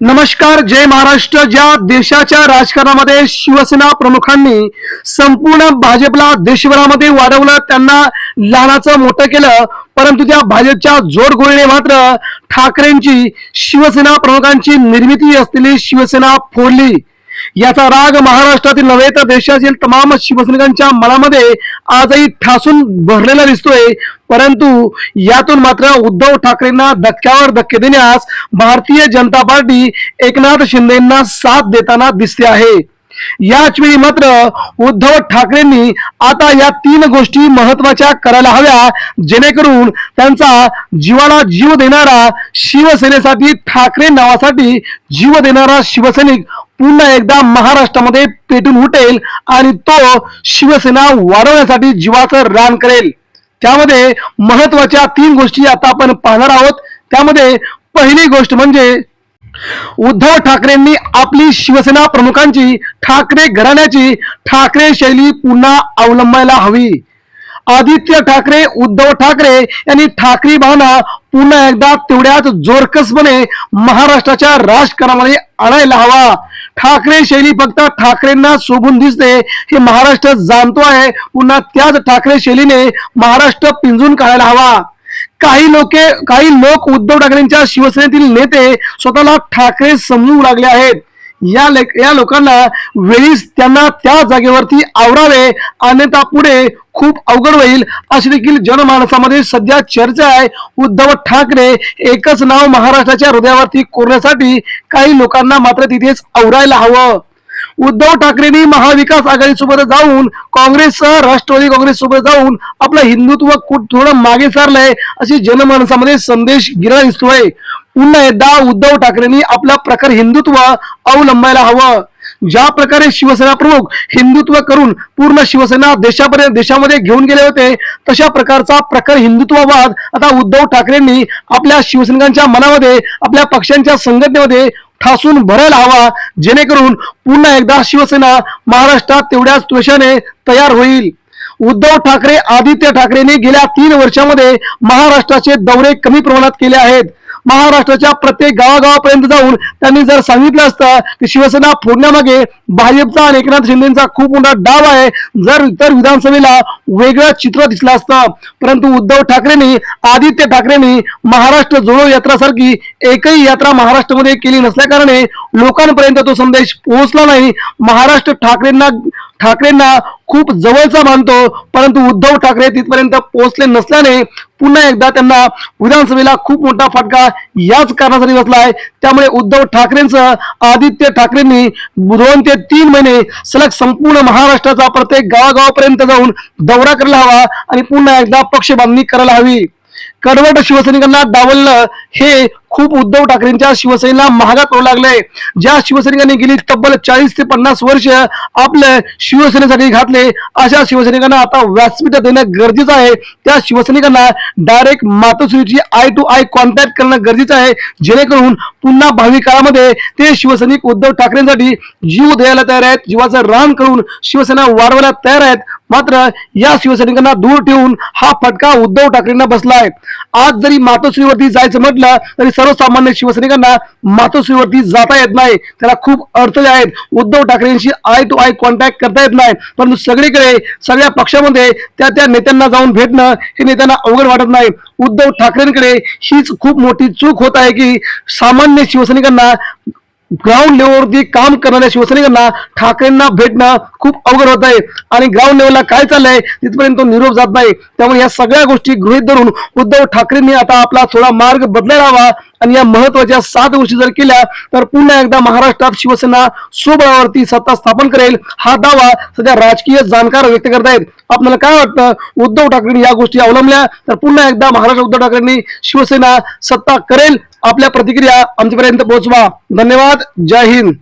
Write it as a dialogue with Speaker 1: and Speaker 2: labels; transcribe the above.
Speaker 1: नमस्कार जय महाराष्ट्र. ज्या देशाच्या राजकारणामध्ये शिवसेना प्रमुखांनी संपूर्ण भाजपला देशभरामध्ये वाढवलं त्यांना लहानाचं मोठं केलं परंतु त्या भाजपच्या जोडगोळीने मात्र ठाकरेंची शिवसेना प्रमुखांची निर्मिती असलेली शिवसेना फोडली. याचा राग महाराष्ट्रातील नव्हे तर देशातील तमाम शिवसैनिकांच्या मनामध्ये आजही ठासून भरलेला दिसतोय. परंतु यातून मात्र उद्धव ठाकरेंना धक्क्यावर धक्के देण्यास भारतीय जनता पार्टी एकनाथ शिंदेना साथ देताना दिसते आहे. याच वेळी मात्र उद्धव ठाकरेंनी आता या तीन गोष्टी महत्त्वाच्या करायला हव्या जेणेकरून त्यांचा जीवाला जीव देणारा शिवसेनेसाठी ठाकरे नावासाठी जीव देणारा शिवसैनिक पुन्हा एकदा महाराष्ट्रामध्ये पेटून उठेल आणि तो शिवसेना वाढवण्यासाठी जीवाचं रान करेल. त्यामध्ये महत्त्वाच्या तीन गोष्टी आता आपण पाहणार आहोत. त्यामध्ये पहिली गोष्ट म्हणजे उद्धव ठाकरेंनी आपली शिवसेना प्रमुखांची ठाकरे घराण्याची ठाकरे शैली पुन्हा अवलंबायला हवी. आदित्य ठाकरे उद्धव ठाकरे यांनी ठाकरी भावना पुन्हा एकदा तेवढ्याच जोरकसपणे महाराष्ट्राच्या राजकारणामध्ये आणायला हवा. ठाकरे शैली फक्त ठाकरेंना शोभून दिसते हे महाराष्ट्र जाणतो आहे. पुन्हा त्याच ठाकरे शैलीने महाराष्ट्र पिंजून काढायला हवा. काही लोके काही लोक उद्धव ठाकरेंच्या शिवसेनेतील नेते स्वतःला ठाकरे समजू लागले आहेत. या लेक या लोकांना वेळीच त्यांना त्या जागेवरती आवरावे अन्यथा पुढे खूप अवघड होईल. अशी देखील जनमानसामध्ये सध्या चर्चा आहे. उद्धव ठाकरे एकच नाव महाराष्ट्राच्या हृदयावरती कोरण्यासाठी काही लोकांना मात्र तिथेच आवरायला हवं. उद्धव ठाकरेंनी महाविकास आघाडी सोबत जाऊन काँग्रेससह राष्ट्रवादी काँग्रेस सोबत जाऊन आपलं हिंदुत्व कुठ थोडं मागे सारलंय अशी जनमानसामध्ये संदेश गिरा दिसतोय पुन्हा एकदा उद्धव ठाकरेंनी आपला प्रकार हिंदुत्व अवलंबायला हवं. ज्या प्रकारे शिवसेना प्रमुख हिंदुत्व करून पूर्ण शिवसेना देशापर्यंत देशामध्ये घेऊन गेले होते तशा प्रकारचा प्रखर हिंदुत्ववाद आता उद्धव ठाकरेंनी आपल्या शिवसैनिकांच्या मनामध्ये आपल्या पक्षांच्या संघटनेमध्ये ठासून भरायला हवा जेणेकरून पुन्हा एकदा शिवसेना महाराष्ट्रात तेवढ्याच त्वशाने तयार होईल. उद्धव ठाकरे आदित्य ठाकरेंनी गेल्या तीन वर्षामध्ये महाराष्ट्राचे दौरे कमी प्रमाणात केले आहेत. महाराष्ट्राच्या प्रत्येक गावागावापर्यंत जाऊन त्यांनी जर सांगितलं असतं की शिवसेना फोडण्यामागे भाजपचा आणि एकनाथ शिंदेचा खूप मोठा डाव आहे जर इतर विधानसभेला वेगळं चित्र दिसलं असतं. परंतु उद्धव ठाकरेंनी आदित्य ठाकरेंनी महाराष्ट्र जोडो यात्रासारखी एकही यात्रा महाराष्ट्रामध्ये केली नसल्याकारणे लोकांपर्यंत तो संदेश पोहोचला नाही. महाराष्ट्र ठाकरेंना ठाकरेंना खूप जवळचा मानतो परंतु उद्धव ठाकरे तिथपर्यंत पोहोचले नसल्याने पुन्हा एकदा त्यांना विधानसभेला खूप मोठा फटका याच कारणासाठी बसला आहे त्यामुळे उद्धव ठाकरेंसह आदित्य ठाकरेंनी दोन ते तीन महिने सलग संपूर्ण महाराष्ट्राचा प्रत्येक गावागावापर्यंत जाऊन दौरा करायला हवा आणि पुन्हा एकदा पक्ष बांधणी करायला हवी. कडवट शिवसैनिकांना डावलणं हे खूप उद्धव ठाकरेंच्या शिवसेनेला महागात पडू लागलंय. ज्या शिवसैनिकांनी गेली तब्बल चाळीस ते पन्नास वर्ष आपलं शिवसेनेसाठी घातले अशा शिवसैनिकांना आता व्यासपीठ देणं गरजेचं आहे. त्या शिवसैनिकांना डायरेक्ट मातोश्रीची आय टू आय कॉन्टॅक्ट करणं गरजेचं आहे. जेणेकरून पुन्हा भावी काळामध्ये ते शिवसैनिक उद्धव ठाकरेंसाठी जीव द्यायला तयार आहेत जीवाचं रान करून शिवसेना वाढवायला तयार आहेत. मात्र या शिवसैनिकांना दूर ठेवून हा फटका उद्धव ठाकरेंना बसलाय. आज जरी मातोश्रीवरती जायचं म्हटलं तरी सर्वसामान्य शिवसैनिकांना मातोश्रीवरती जाता येत नाही. त्याला खूप अडथळे आहेत. उद्धव ठाकरेंशी आय टू आय कॉन्टॅक्ट करता येत नाही. परंतु सगळीकडे सगळ्या पक्षामध्ये त्या त्या नेत्यांना जाऊन भेटणं हे नेत्यांना अवघड वाटत नाही. उद्धव ठाकरेंकडे हीच खूप मोठी चूक होत आहे की सामान्य शिवसैनिकांना ग्राउंड लेवलवरती काम करणाऱ्या शिवसैनिकांना ठाकरेंना भेटणं खूप अवघड होत आहे. आणि ग्राउंड लेवलला काय चाललंय तिथपर्यंत तो निरोप जात नाही. त्यामुळे या सगळ्या गोष्टी गृहीत धरून उद्धव ठाकरेंनी आता आपला थोडा मार्ग बदलायला हवा आणि या महत्त्वाच्या सात गोष्टी जर केल्या तर पुन्हा एकदा महाराष्ट्रात शिवसेना स्वबळावरती सत्ता स्थापन करेल हा दावा सध्या राजकीय जाणकार व्यक्त करत आहेत आपल्याला काय वाटतं? उद्धव ठाकरेंनी या गोष्टी अवलंबल्या तर पुन्हा एकदा महाराष्ट्र उद्धव ठाकरेंनी शिवसेना सत्ता करेल आपल्या प्रतिक्रिया आमच्यापर्यंत पोहोचवा. धन्यवाद. जय हिंद.